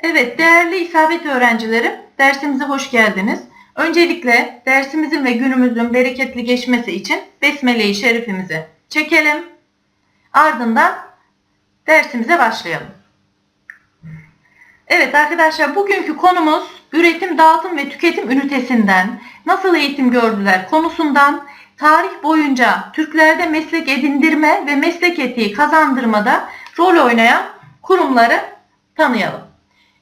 Evet, değerli isabet öğrencilerim, dersimize hoş geldiniz. Öncelikle dersimizin ve günümüzün bereketli geçmesi için Besmele-i Şerifimizi çekelim. Ardından dersimize başlayalım. Evet arkadaşlar, bugünkü konumuz üretim, dağıtım ve tüketim ünitesinden nasıl eğitim gördüler konusundan tarih boyunca Türklerde meslek edindirme ve meslek etiği kazandırmada rol oynayan kurumları tanıyalım.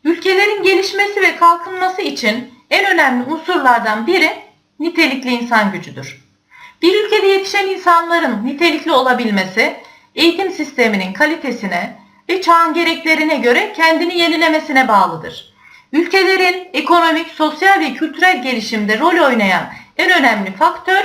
Ülkelerin gelişmesi ve kalkınması için en önemli unsurlardan biri nitelikli insan gücüdür. Bir ülkede yetişen insanların nitelikli olabilmesi, eğitim sisteminin kalitesine ve çağın gereklerine göre kendini yenilemesine bağlıdır. Ülkelerin ekonomik, sosyal ve kültürel gelişimde rol oynayan en önemli faktör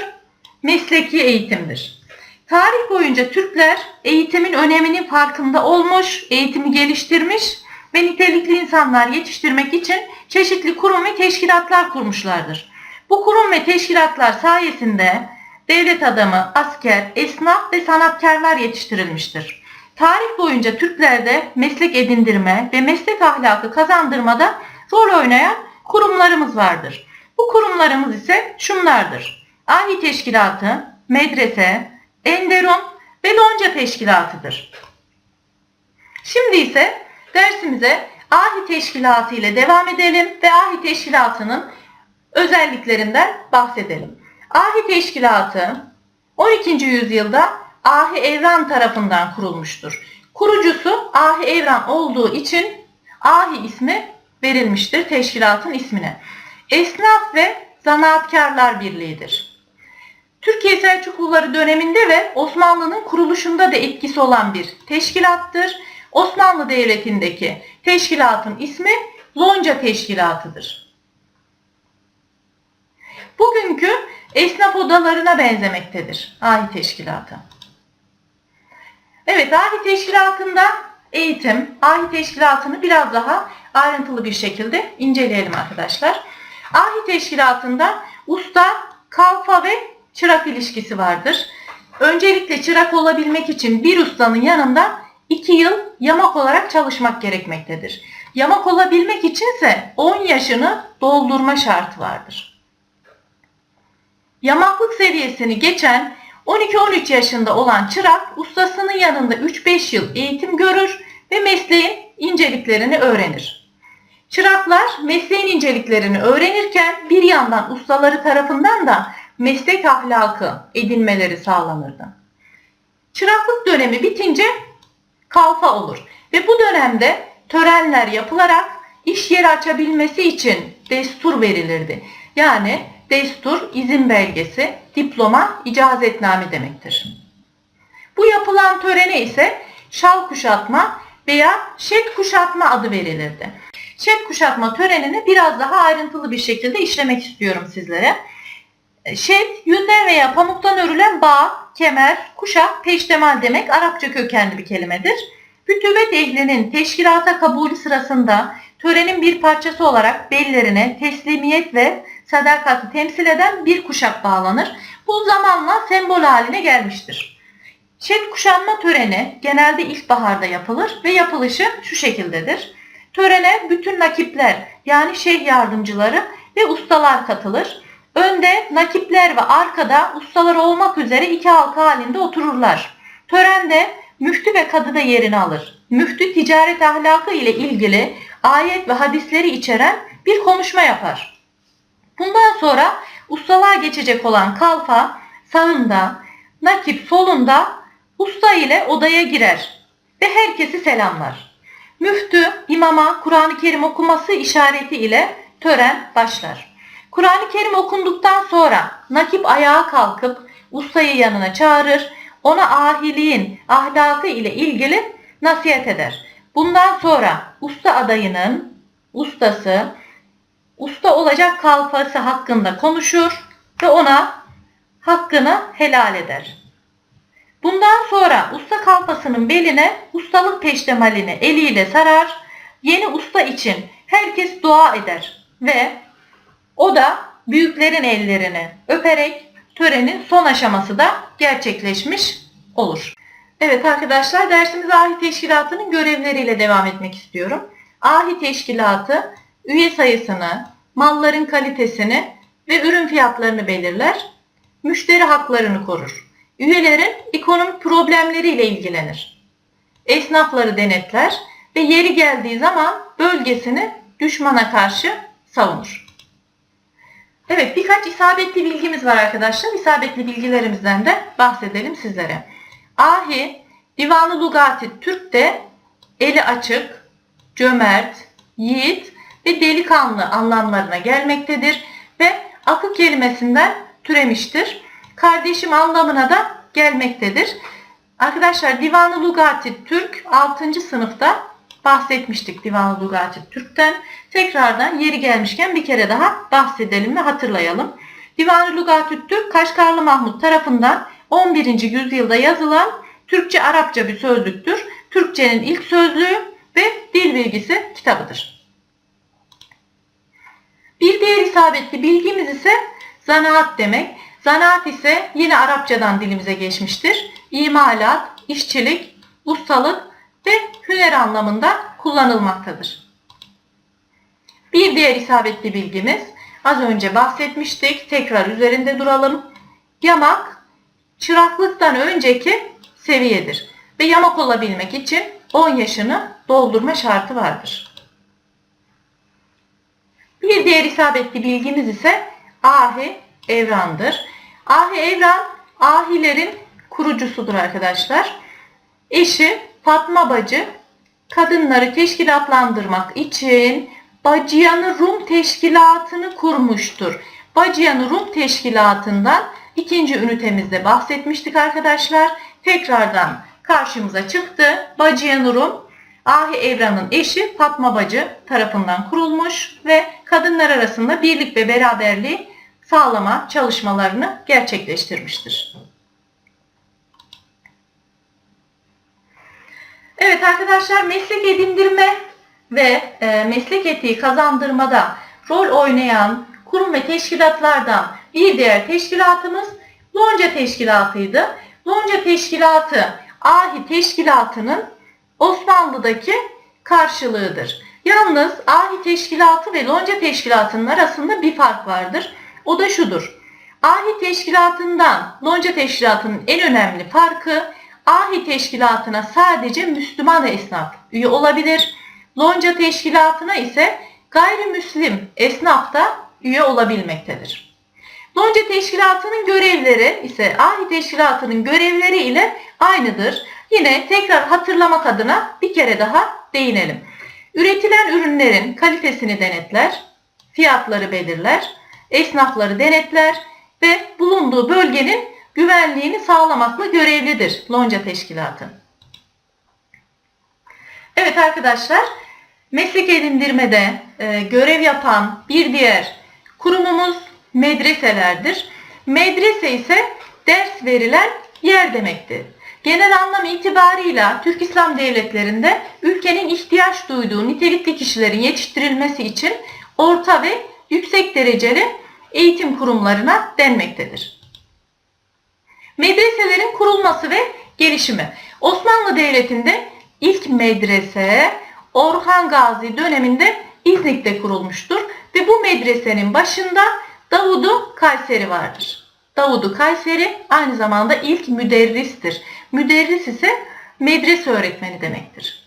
mesleki eğitimdir. Tarih boyunca Türkler eğitimin öneminin farkında olmuş, eğitimi geliştirmiş ve nitelikli insanlar yetiştirmek için çeşitli kurum ve teşkilatlar kurmuşlardır. Bu kurum ve teşkilatlar sayesinde devlet adamı, asker, esnaf ve sanatkarlar yetiştirilmiştir. Tarih boyunca Türklerde meslek edindirme ve meslek ahlakı kazandırmada rol oynayan kurumlarımız vardır. Bu kurumlarımız ise şunlardır. Ahi Teşkilatı, Medrese, Enderun ve Lonca Teşkilatı'dır. Şimdi ise dersimize Ahi Teşkilatı ile devam edelim ve Ahi Teşkilatı'nın özelliklerinden bahsedelim. Ahi Teşkilatı 12. yüzyılda Ahi Evran tarafından kurulmuştur. Kurucusu Ahi Evran olduğu için Ahi ismi verilmiştir teşkilatın ismine. Esnaf ve Zanaatkarlar Birliği'dir. Türkiye Selçukluları döneminde ve Osmanlı'nın kuruluşunda da etkisi olan bir teşkilattır. Osmanlı Devleti'ndeki teşkilatın ismi Lonca Teşkilatı'dır. Bugünkü esnaf odalarına benzemektedir Ahi Teşkilatı. Evet, Ahi Teşkilatı'nda eğitim, Ahi Teşkilatı'nı biraz daha ayrıntılı bir şekilde inceleyelim arkadaşlar. Ahi Teşkilatı'nda usta, kalfa ve çırak ilişkisi vardır. Öncelikle çırak olabilmek için bir ustanın yanında 2 yıl yamak olarak çalışmak gerekmektedir. Yamak olabilmek içinse 10 yaşını doldurma şartı vardır. Yamaklık seviyesini geçen 12-13 yaşında olan çırak ustasının yanında 3-5 yıl eğitim görür ve mesleğin inceliklerini öğrenir. Çıraklar mesleğin inceliklerini öğrenirken bir yandan ustaları tarafından da meslek ahlakı edinmeleri sağlanırdı. Çıraklık dönemi bitince kalfa olur ve bu dönemde törenler yapılarak iş yeri açabilmesi için destur verilirdi. Yani destur, izin belgesi, diploma, icazetname demektir. Bu yapılan törene ise şal kuşatma veya şet kuşatma adı verilirdi. Şet kuşatma törenini biraz daha ayrıntılı bir şekilde işlemek istiyorum sizlere. Şet, yünden veya pamuktan örülen bağ, kemer, kuşak, peştemal demek Arapça kökenli bir kelimedir. Bütüvet ehlinin teşkilata kabulü sırasında törenin bir parçası olarak bellerine teslimiyet ve sadakati temsil eden bir kuşak bağlanır. Bu zamanla sembol haline gelmiştir. Şet kuşanma töreni genelde ilkbaharda yapılır ve yapılışı şu şekildedir. Törene bütün nakipler yani şeyh yardımcıları ve ustalar katılır. Önde nakipler ve arkada ustalar olmak üzere iki halka halinde otururlar. Törende müftü ve kadı da yerini alır. Müftü ticaret ahlakı ile ilgili ayet ve hadisleri içeren bir konuşma yapar. Bundan sonra ustalığa geçecek olan kalfa sağında, nakip solunda usta ile odaya girer ve herkesi selamlar. Müftü imama Kur'an-ı Kerim okuması işareti ile tören başlar. Kur'an-ı Kerim okunduktan sonra nakip ayağa kalkıp ustayı yanına çağırır, ona ahiliğin ahlakı ile ilgili nasihat eder. Bundan sonra usta adayının ustası, usta olacak kalfası hakkında konuşur ve ona hakkını helal eder. Bundan sonra usta kalfasının beline ustalık peştemalini eliyle sarar, yeni usta için herkes dua eder ve o da büyüklerin ellerini öperek törenin son aşaması da gerçekleşmiş olur. Evet arkadaşlar dersimize ahi teşkilatının görevleriyle devam etmek istiyorum. ahi teşkilatı üye sayısını, malların kalitesini ve ürün fiyatlarını belirler, müşteri haklarını korur. Üyelerin ekonomik problemleriyle ilgilenir. Esnafları denetler ve yeri geldiği zaman bölgesini düşmana karşı savunur. Evet birkaç isabetli bilgimiz var arkadaşlar. İsabetli bilgilerimizden de bahsedelim sizlere. Ahi, Divanı Lugati Türk'te eli açık, cömert, yiğit ve delikanlı anlamlarına gelmektedir ve akı kelimesinden türemiştir. Kardeşim anlamına da gelmektedir. Arkadaşlar Divanı Lugati Türk 6. sınıfta bahsetmiştik Divanı Türk'ten. Tekrardan yeri gelmişken bir kere daha bahsedelim ve hatırlayalım. Divanı Türk Kaşgarlı Mahmut tarafından 11. yüzyılda yazılan Türkçe-Arapça bir sözlüktür. Türkçenin ilk sözlüğü ve dil bilgisi kitabıdır. Bir diğer isabetli bilgimiz ise zanaat demek. Zanaat ise yine Arapçadan dilimize geçmiştir. İmalat, işçilik, ustalık ve hüner anlamında kullanılmaktadır. Bir diğer isabetli bilgimiz az önce bahsetmiştik. Tekrar üzerinde duralım. Yamak çıraklıktan önceki seviyedir ve yamak olabilmek için 10 yaşını doldurma şartı vardır. Bir diğer isabetli bilgimiz ise ahi evrandır. Ahi evran ahilerin kurucusudur arkadaşlar. Eşi Fatma bacı kadınları teşkilatlandırmak için Bacıyanı Rum Teşkilatı'nı kurmuştur. Bacıyanı Rum Teşkilatı'ndan ikinci ünitemizde bahsetmiştik arkadaşlar. Tekrardan karşımıza çıktı. Bacıyanı Rum Ahi Evran'ın eşi Fatma Bacı tarafından kurulmuş ve kadınlar arasında birlik ve beraberliği sağlama çalışmalarını gerçekleştirmiştir. Evet arkadaşlar meslek edindirme ve e, meslek etiği kazandırmada rol oynayan kurum ve teşkilatlardan bir diğer teşkilatımız Lonca Teşkilatı'ydı. Lonca Teşkilatı Ahi Teşkilatı'nın Osmanlı'daki karşılığıdır. Yalnız Ahi Teşkilatı ve Lonca Teşkilatı'nın arasında bir fark vardır. O da şudur. Ahi Teşkilatı'ndan Lonca Teşkilatı'nın en önemli farkı Ahi Teşkilatı'na sadece Müslüman esnaf üye olabilir. Lonca Teşkilatı'na ise gayrimüslim esnaf da üye olabilmektedir. Lonca Teşkilatı'nın görevleri ise Ahi Teşkilatı'nın görevleri ile aynıdır. Yine tekrar hatırlamak adına bir kere daha değinelim. Üretilen ürünlerin kalitesini denetler, fiyatları belirler, esnafları denetler ve bulunduğu bölgenin güvenliğini sağlamakla görevlidir Lonca Teşkilatı. Evet arkadaşlar, meslek edindirmede e, görev yapan bir diğer kurumumuz medreselerdir. Medrese ise ders verilen yer demektir. Genel anlam itibarıyla Türk İslam devletlerinde ülkenin ihtiyaç duyduğu nitelikli kişilerin yetiştirilmesi için orta ve yüksek dereceli eğitim kurumlarına denmektedir. Medreselerin kurulması ve gelişimi. Osmanlı Devleti'nde ilk medrese Orhan Gazi döneminde İznik'te kurulmuştur ve bu medresenin başında Davudu Kayseri vardır. Davudu Kayseri aynı zamanda ilk müderristir. Müderris ise medrese öğretmeni demektir.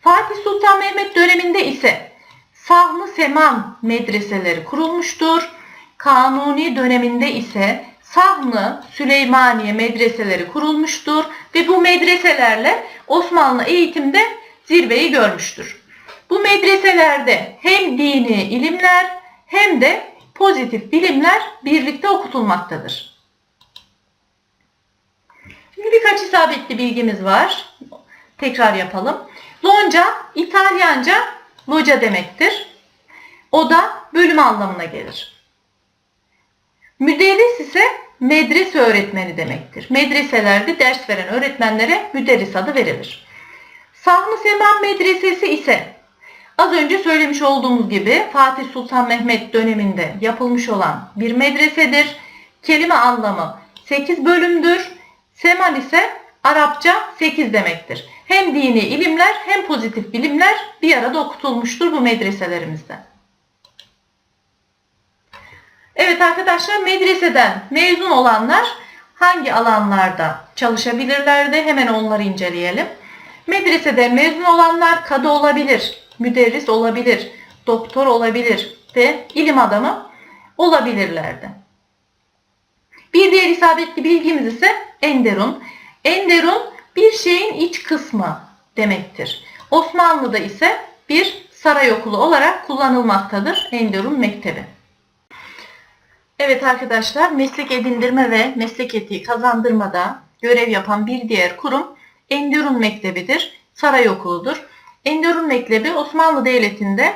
Fatih Sultan Mehmet döneminde ise Sahlı Seman medreseleri kurulmuştur. Kanuni döneminde ise Sahlı Süleymaniye medreseleri kurulmuştur ve bu medreselerle Osmanlı eğitimde zirveyi görmüştür. Bu medreselerde hem dini ilimler hem de pozitif bilimler birlikte okutulmaktadır. Şimdi birkaç isabetli bilgimiz var. Tekrar yapalım. Lonca İtalyanca loca demektir. O da bölüm anlamına gelir. Müderris ise medrese öğretmeni demektir. Medreselerde ders veren öğretmenlere müderris adı verilir. Sahnu Seman Medresesi ise az önce söylemiş olduğumuz gibi Fatih Sultan Mehmet döneminde yapılmış olan bir medresedir. Kelime anlamı 8 bölümdür. Seman ise Arapça 8 demektir. Hem dini ilimler hem pozitif bilimler bir arada okutulmuştur bu medreselerimizde. Evet arkadaşlar medreseden mezun olanlar hangi alanlarda çalışabilirlerdi? Hemen onları inceleyelim. Medreseden mezun olanlar kadı olabilir, müderris olabilir, doktor olabilir ve ilim adamı olabilirlerdi. Bir diğer isabetli bilgimiz ise enderun. Enderun bir şeyin iç kısmı demektir. Osmanlı'da ise bir saray okulu olarak kullanılmaktadır Enderun Mektebi. Evet arkadaşlar meslek edindirme ve meslek etiği kazandırmada görev yapan bir diğer kurum Enderun Mektebi'dir. Saray okuludur. Enderun Mektebi Osmanlı Devleti'nde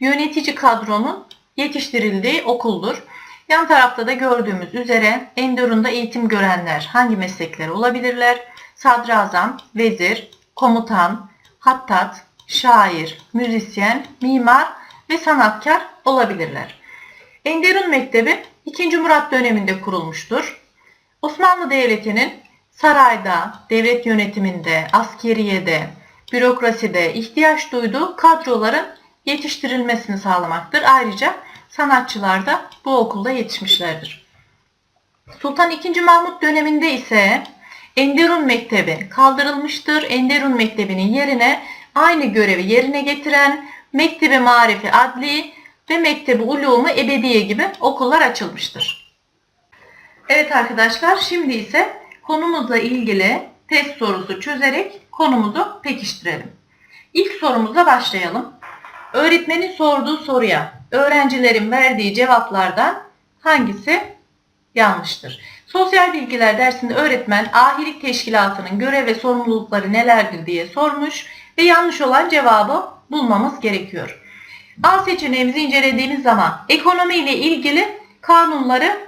yönetici kadronun yetiştirildiği okuldur. Yan tarafta da gördüğümüz üzere Enderun'da eğitim görenler hangi meslekler olabilirler? Sadrazam, vezir, komutan, hattat, şair, müzisyen, mimar ve sanatkar olabilirler. Enderun Mektebi 2. Murat döneminde kurulmuştur. Osmanlı Devleti'nin sarayda, devlet yönetiminde, askeriyede, bürokraside ihtiyaç duyduğu kadroların yetiştirilmesini sağlamaktır. Ayrıca sanatçılar da bu okulda yetişmişlerdir. Sultan II. Mahmut döneminde ise Enderun Mektebi kaldırılmıştır. Enderun Mektebi'nin yerine aynı görevi yerine getiren Mektebi Marifi Adli ve Mektebi Ulumu Ebediye gibi okullar açılmıştır. Evet arkadaşlar şimdi ise konumuzla ilgili test sorusu çözerek konumuzu pekiştirelim. İlk sorumuzla başlayalım. Öğretmenin sorduğu soruya öğrencilerin verdiği cevaplardan hangisi yanlıştır? Sosyal bilgiler dersinde öğretmen ahilik teşkilatının görev ve sorumlulukları nelerdir diye sormuş ve yanlış olan cevabı bulmamız gerekiyor. A seçeneğimizi incelediğimiz zaman ekonomi ile ilgili kanunları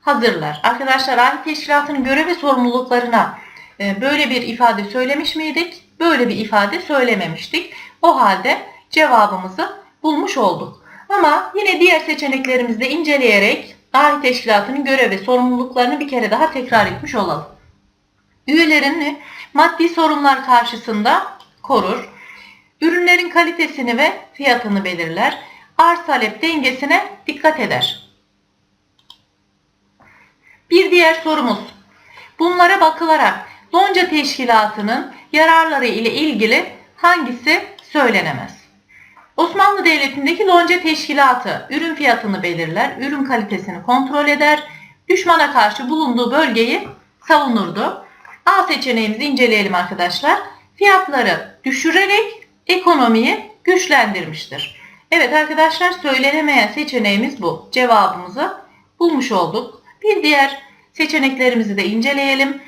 hazırlar. Arkadaşlar ahilik teşkilatının görev ve sorumluluklarına e, böyle bir ifade söylemiş miydik? Böyle bir ifade söylememiştik. O halde cevabımızı bulmuş olduk. Ama yine diğer seçeneklerimizi de inceleyerek ahi teşkilatının görev ve sorumluluklarını bir kere daha tekrar etmiş olalım. Üyelerini maddi sorunlar karşısında korur. Ürünlerin kalitesini ve fiyatını belirler. Arz talep dengesine dikkat eder. Bir diğer sorumuz. Bunlara bakılarak lonca teşkilatının yararları ile ilgili hangisi söylenemez? Osmanlı Devleti'ndeki lonca teşkilatı ürün fiyatını belirler, ürün kalitesini kontrol eder, düşmana karşı bulunduğu bölgeyi savunurdu. A seçeneğimizi inceleyelim arkadaşlar. Fiyatları düşürerek ekonomiyi güçlendirmiştir. Evet arkadaşlar söylenemeyen seçeneğimiz bu. Cevabımızı bulmuş olduk. Bir diğer seçeneklerimizi de inceleyelim.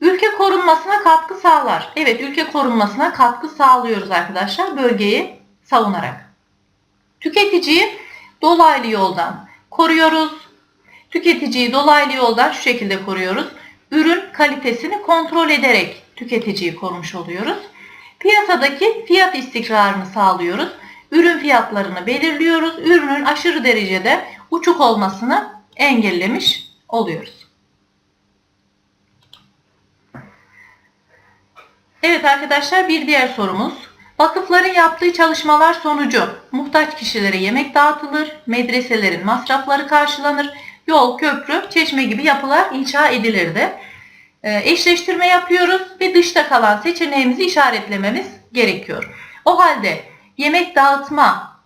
Ülke korunmasına katkı sağlar. Evet ülke korunmasına katkı sağlıyoruz arkadaşlar bölgeyi savunarak. Tüketiciyi dolaylı yoldan koruyoruz. Tüketiciyi dolaylı yoldan şu şekilde koruyoruz. Ürün kalitesini kontrol ederek tüketiciyi korumuş oluyoruz. Piyasadaki fiyat istikrarını sağlıyoruz. Ürün fiyatlarını belirliyoruz. Ürünün aşırı derecede uçuk olmasını engellemiş oluyoruz. Evet arkadaşlar bir diğer sorumuz. Vakıfların yaptığı çalışmalar sonucu muhtaç kişilere yemek dağıtılır, medreselerin masrafları karşılanır, yol, köprü, çeşme gibi yapılar inşa edilirdi. Ee, eşleştirme yapıyoruz ve dışta kalan seçeneğimizi işaretlememiz gerekiyor. O halde yemek dağıtma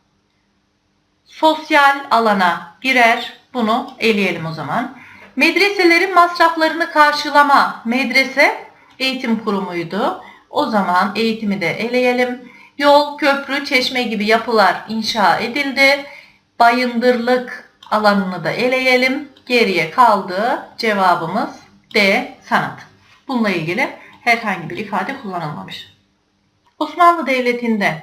sosyal alana girer. Bunu eleyelim o zaman. Medreselerin masraflarını karşılama medrese eğitim kurumuydu. O zaman eğitimi de eleyelim. Yol, köprü, çeşme gibi yapılar inşa edildi. Bayındırlık alanını da eleyelim. Geriye kaldı cevabımız D sanat. Bununla ilgili herhangi bir ifade kullanılmamış. Osmanlı Devleti'nde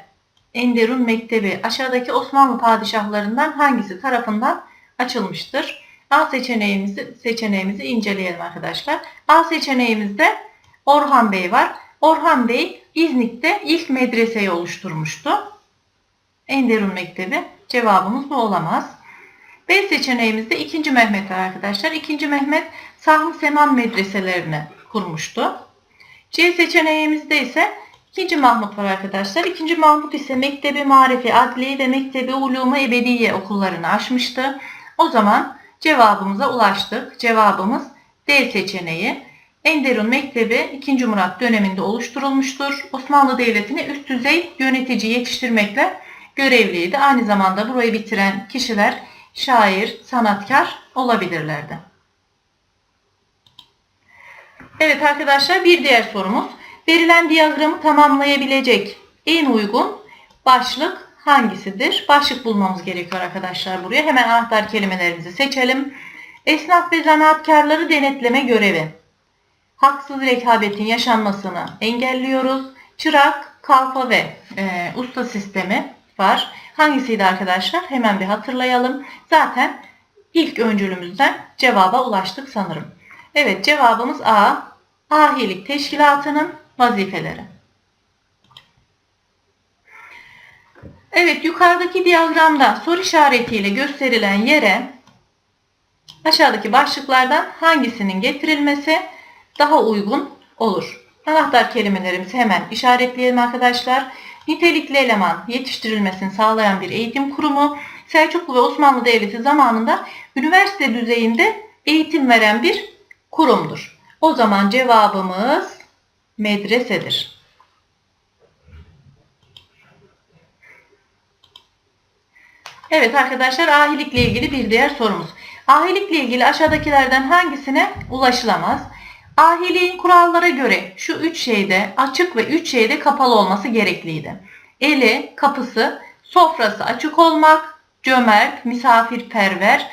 Enderun Mektebi aşağıdaki Osmanlı padişahlarından hangisi tarafından açılmıştır? A seçeneğimizi, seçeneğimizi inceleyelim arkadaşlar. A seçeneğimizde Orhan Bey var. Orhan Bey İznik'te ilk medreseyi oluşturmuştu. Enderun Mektebi. Cevabımız bu olamaz. B seçeneğimizde 2. Mehmet var arkadaşlar. 2. Mehmet Sahmi Seman medreselerini kurmuştu. C seçeneğimizde ise 2. Mahmut var arkadaşlar. 2. Mahmut ise Mektebi Marifi Adli ve Mektebi Ulumu Ebediye okullarını açmıştı. O zaman cevabımıza ulaştık. Cevabımız D seçeneği. Enderun Mektebi 2. Murat döneminde oluşturulmuştur. Osmanlı Devleti'ni üst düzey yönetici yetiştirmekle görevliydi. Aynı zamanda burayı bitiren kişiler şair, sanatkar olabilirlerdi. Evet arkadaşlar bir diğer sorumuz. Verilen diyagramı tamamlayabilecek en uygun başlık hangisidir? Başlık bulmamız gerekiyor arkadaşlar buraya. Hemen anahtar kelimelerimizi seçelim. Esnaf ve zanaatkarları denetleme görevi. Haksız rekabetin yaşanmasını engelliyoruz. Çırak, kalfa ve e, usta sistemi var. Hangisiydi arkadaşlar? Hemen bir hatırlayalım. Zaten ilk öncülümüzden cevaba ulaştık sanırım. Evet cevabımız A. Ahilik Teşkilatı'nın vazifeleri. Evet yukarıdaki diyagramda soru işaretiyle gösterilen yere aşağıdaki başlıklardan hangisinin getirilmesi daha uygun olur? Anahtar kelimelerimizi hemen işaretleyelim arkadaşlar. Nitelikli eleman yetiştirilmesini sağlayan bir eğitim kurumu. Selçuklu ve Osmanlı Devleti zamanında üniversite düzeyinde eğitim veren bir kurumdur. O zaman cevabımız medresedir. Evet arkadaşlar ahilikle ilgili bir diğer sorumuz. Ahilikle ilgili aşağıdakilerden hangisine ulaşılamaz? Ahiliğin kurallara göre şu üç şeyde açık ve üç şeyde kapalı olması gerekliydi. Eli, kapısı, sofrası açık olmak, cömert, misafirperver,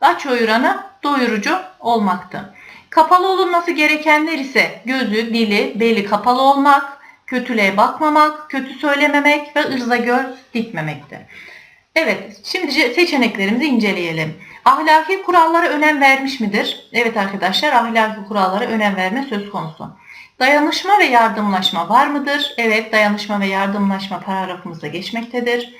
aç oyurana doyurucu olmaktı. Kapalı olunması gerekenler ise gözü, dili, beli kapalı olmak, kötülüğe bakmamak, kötü söylememek ve ırza göz dikmemekti. Evet, şimdi seçeneklerimizi inceleyelim. Ahlaki kurallara önem vermiş midir? Evet arkadaşlar, ahlaki kurallara önem verme söz konusu. Dayanışma ve yardımlaşma var mıdır? Evet, dayanışma ve yardımlaşma paragrafımızda geçmektedir.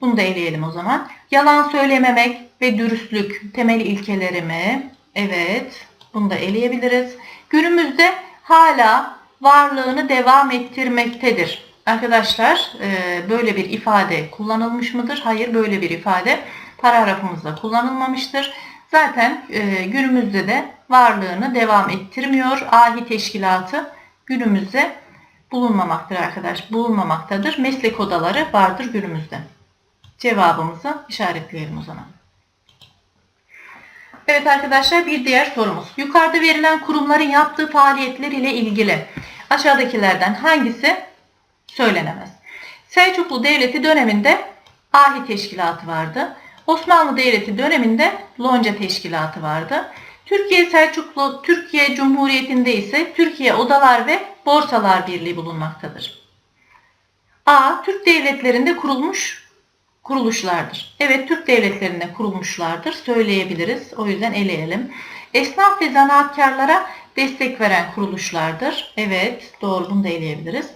Bunu da eleyelim o zaman. Yalan söylememek ve dürüstlük temel ilkeleri mi? Evet, bunu da eleyebiliriz. Günümüzde hala varlığını devam ettirmektedir. Arkadaşlar e, böyle bir ifade kullanılmış mıdır? Hayır böyle bir ifade paragrafımızda kullanılmamıştır. Zaten e, günümüzde de varlığını devam ettirmiyor. Ahi teşkilatı günümüzde bulunmamaktadır arkadaş. Bulunmamaktadır. Meslek odaları vardır günümüzde. Cevabımızı işaretleyelim o zaman. Evet arkadaşlar bir diğer sorumuz. Yukarıda verilen kurumların yaptığı faaliyetler ile ilgili aşağıdakilerden hangisi söylenemez? Selçuklu Devleti döneminde Ahi Teşkilatı vardı. Osmanlı Devleti döneminde Lonca Teşkilatı vardı. Türkiye Selçuklu Türkiye Cumhuriyeti'nde ise Türkiye Odalar ve Borsalar Birliği bulunmaktadır. A. Türk devletlerinde kurulmuş kuruluşlardır. Evet Türk devletlerinde kurulmuşlardır söyleyebiliriz. O yüzden eleyelim. Esnaf ve zanaatkarlara destek veren kuruluşlardır. Evet doğru bunu da eleyebiliriz.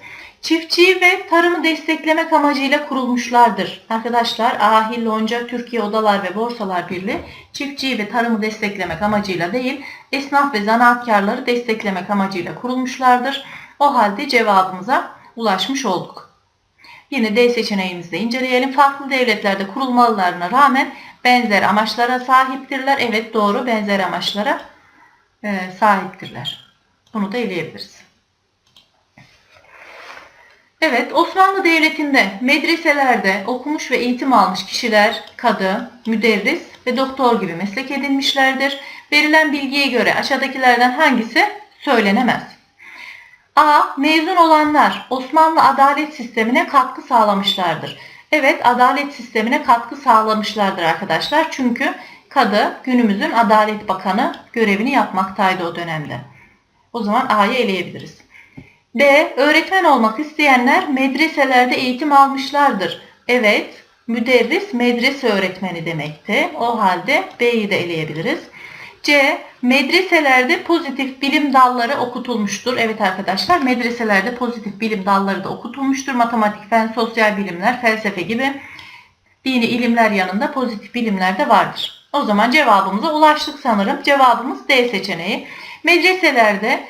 Çiftçiyi ve tarımı desteklemek amacıyla kurulmuşlardır. Arkadaşlar Ahil, Lonca, Türkiye Odalar ve Borsalar Birliği çiftçiyi ve tarımı desteklemek amacıyla değil, esnaf ve zanaatkarları desteklemek amacıyla kurulmuşlardır. O halde cevabımıza ulaşmış olduk. Yine D seçeneğimizde inceleyelim. Farklı devletlerde kurulmalarına rağmen benzer amaçlara sahiptirler. Evet doğru benzer amaçlara e, sahiptirler. Bunu da eleyebiliriz. Evet, Osmanlı Devleti'nde medreselerde okumuş ve eğitim almış kişiler kadı, müderris ve doktor gibi meslek edinmişlerdir. Verilen bilgiye göre aşağıdakilerden hangisi söylenemez? A. Mezun olanlar Osmanlı adalet sistemine katkı sağlamışlardır. Evet, adalet sistemine katkı sağlamışlardır arkadaşlar. Çünkü kadı günümüzün Adalet Bakanı görevini yapmaktaydı o dönemde. O zaman A'yı eleyebiliriz. D. Öğretmen olmak isteyenler medreselerde eğitim almışlardır. Evet, müderris medrese öğretmeni demekti. O halde B'yi de eleyebiliriz. C. Medreselerde pozitif bilim dalları okutulmuştur. Evet arkadaşlar medreselerde pozitif bilim dalları da okutulmuştur. Matematik, fen, sosyal bilimler, felsefe gibi dini ilimler yanında pozitif bilimler de vardır. O zaman cevabımıza ulaştık sanırım. Cevabımız D seçeneği. Medreselerde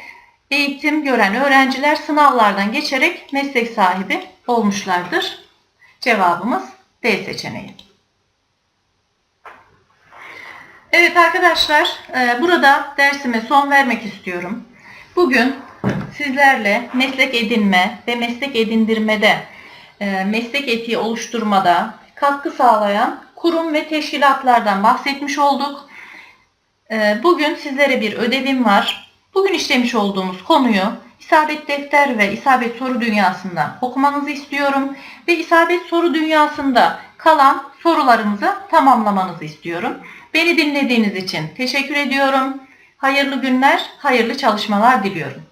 eğitim gören öğrenciler sınavlardan geçerek meslek sahibi olmuşlardır. Cevabımız D seçeneği. Evet arkadaşlar, e, burada dersime son vermek istiyorum. Bugün sizlerle meslek edinme ve meslek edindirmede, e, meslek etiği oluşturmada katkı sağlayan kurum ve teşkilatlardan bahsetmiş olduk. E, Bugün sizlere bir ödevim var. Bugün işlemiş olduğumuz konuyu isabet defter ve isabet soru dünyasında okumanızı istiyorum ve isabet soru dünyasında kalan sorularımızı tamamlamanızı istiyorum. Beni dinlediğiniz için teşekkür ediyorum. Hayırlı günler, hayırlı çalışmalar diliyorum.